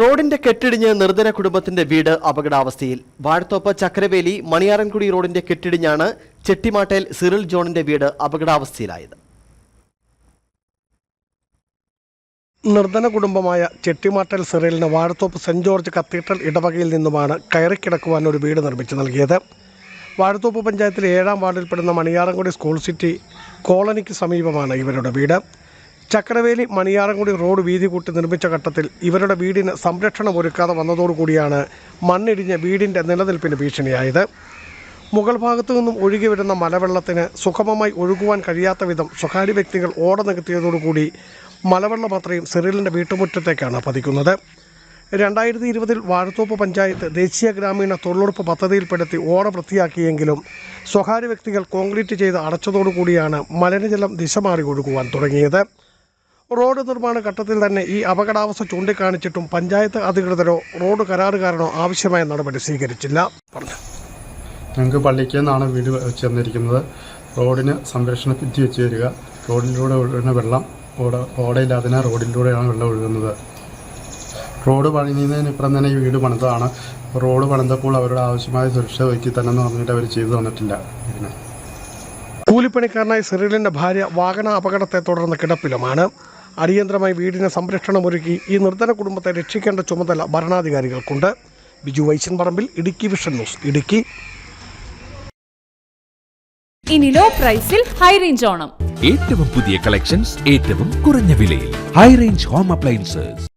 റോഡിന്റെ കെട്ടിടിഞ്ഞ് നിർധന കുടുംബത്തിന്റെ വീട് അപകടാവസ്ഥയിൽ. വാഴത്തോപ്പ് ചക്രവേലി മണിയാറൻകുടി റോഡിന്റെ കെട്ടിടിഞ്ഞാണ് ചെട്ടിമാട്ടേൽ സിറിൽ ജോണിന്റെ വീട് അപകടാവസ്ഥയിലായത്. നിർധന കുടുംബമായ ചെട്ടിമാട്ടൽ സിറിലിന് വാഴത്തോപ്പ് സെന്റ് ജോർജ് കത്തീഡ്രൽ ഇടവകയിൽ നിന്നുമാണ് കയറിക്കിടക്കുവാൻ ഒരു വീട് നിർമ്മിച്ചു നൽകിയത്. വാഴത്തോപ്പ് പഞ്ചായത്തിലെ ഏഴാം വാർഡിൽപ്പെടുന്ന മണിയാറൻകുടി സ്കൂൾ സിറ്റി കോളനിക്ക് സമീപമാണ് ഇവരുടെ വീട്. ചക്രവേലി മണിയാറൻകുടി റോഡ് വീതി കൂട്ടി നിർമ്മിച്ച ഘട്ടത്തിൽ ഇവരുടെ വീടിന് സംരക്ഷണം ഒരുക്കാതെ വന്നതോടുകൂടിയാണ് മണ്ണിടിഞ്ഞ് വീടിന്റെ നിലനിൽപ്പിന് ഭീഷണിയായത്. മുകൾ ഭാഗത്തു നിന്നും ഒഴുകി വരുന്ന മലവെള്ളത്തിന് സുഖമമായി ഒഴുകുവാൻ കഴിയാത്ത വിധം സ്വകാര്യ വ്യക്തികൾ ഓട നികത്തിയതോടുകൂടി മലവെള്ളം അത്രയും സിറിലിന്റെ വീട്ടുമുറ്റത്തേക്കാണ് പതിക്കുന്നത്. രണ്ടായിരത്തി ഇരുപതിൽ വാഴത്തോപ്പ് പഞ്ചായത്ത് ദേശീയ ഗ്രാമീണ തൊഴിലുറപ്പ് പദ്ധതിയിൽപ്പെടുത്തി ഓട വൃത്തിയാക്കിയെങ്കിലും സ്വകാര്യ വ്യക്തികൾ കോൺക്രീറ്റ് ചെയ്ത് അടച്ചതോടുകൂടിയാണ് മലിനജലം ദിശ മാറി ഒഴുകുവാൻ തുടങ്ങിയത്. റോഡ് നിർമ്മാണ ഘട്ടത്തിൽ തന്നെ ഈ അപകടാവസ്ഥ ചൂണ്ടിക്കാണിച്ചിട്ടും പഞ്ചായത്ത് അധികൃതരോ റോഡ് കരാറുകാരനോ ആവശ്യമായ നടപടി സ്വീകരിച്ചില്ല. പറഞ്ഞു. ഞങ്ങൾക്ക് പള്ളിക്ക് നിന്നാണ് വീട് ചേർന്നിരിക്കുന്നത് റോഡിന് സംരക്ഷണ ഭിത്തി വെച്ച് തരിക റോഡിലൂടെ ഒഴുകുന്ന വെള്ളം ഓടയില്ലാതിനാൽ ഓടയില്ലാതിന് റോഡിലൂടെയാണ് വെള്ളം ഒഴുകുന്നത്. റോഡ് പണിയുന്നതിന് ഇപ്പുറം തന്നെ ഈ വീട് പണിതാണ് റോഡ് പണിതപ്പോൾ അവരുടെ ആവശ്യമായ സുരക്ഷ ഒരുക്കി തന്നെ എന്ന് പറഞ്ഞിട്ട് അവർ ചെയ്തു തന്നിട്ടില്ല. ഇതിന് കൂലിപ്പണിക്കാരനായ സിറിലിന്റെ ഭാര്യ വാഹന അപകടത്തെ തുടർന്ന് കിടപ്പിലുമാണ്. അടിയന്തരമായി വീടിന് സംരക്ഷണം ഒരുക്കി ഈ നിർധന കുടുംബത്തെ രക്ഷിക്കേണ്ട ചുമതല ഭരണാധികാരികൾക്കുണ്ട്. ബിജു വൈശൻ പറമ്പിൽ ഇടുക്കി വിഷൻ ന്യൂസ് ഇടുക്കി. ഇനി ലോ പ്രൈസിൽ ഹൈ റേഞ്ച് ഓണം. ഏറ്റവും പുതിയ കളക്ഷൻസ് ഏറ്റവും കുറഞ്ഞ വിലയിൽ. High range home appliances